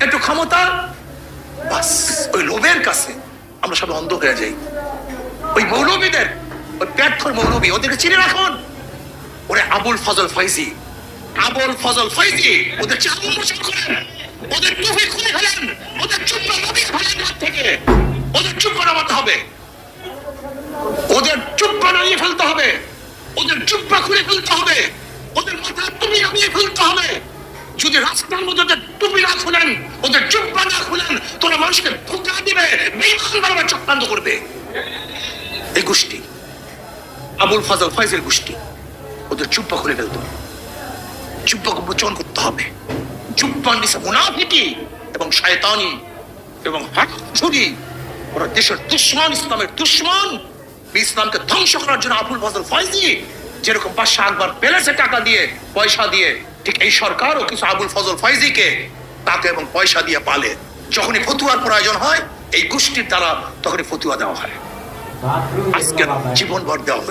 একটু ক্ষমতা? বাস, ওই লোভের কাছে আমরা সবাই অন্ধ হয়ে যাই। ওই মৌলবীদের, ওই প্যাটখর মৌলবী, ওদেরকে চিনে রাখুন। ওরে আবুল ফজল ফাইজি আবুল ফজল ফাইজি ওদের মোচন করেন। ওদের টুপি খুলে ফেলেন, ওদের চুপ্পা নবী ফেলেন হাত থেকে। ওদের চুপ্পা নামাতে হবে। ওদের চুপ্পা নামিয়ে ফেলতে হবে। ওদের চুপ্পা খুলে ফেলতে হবে। মানুষকে ধোকা দিবে বেইমান চক্রান্ত করবে। এই গোষ্ঠী, আবুল ফাজল ফয়জের গোষ্ঠী, ওদের চুপ্পা খুলে ফেলতে চুপ্পাকে মোচন করতে হবে। চুপ্পার নিচে মুনাফিকি এবং শয়তানি এবং হাটছুরি ওরা দেশের দুশ্মন, ইসলামের দুশ্মন। ইসলামকে ধ্বংস করার জন্য আবুল ফজল ফয়জি যেরকম বাদশাহ আকবর পেলেছে টাকা দিয়ে পয়সা দিয়ে, ঠিক এই সরকারও কিছু আবুল ফজল ফয়জিকে টাকা এবং পয়সা দিয়ে পালে। যখনই ফতুয়ার প্রয়োজন হয় এই গোষ্ঠীর দ্বারা তখনই ফতুয়া দেওয়া হয়। আজকে জীবনভর দেওয়া হয়।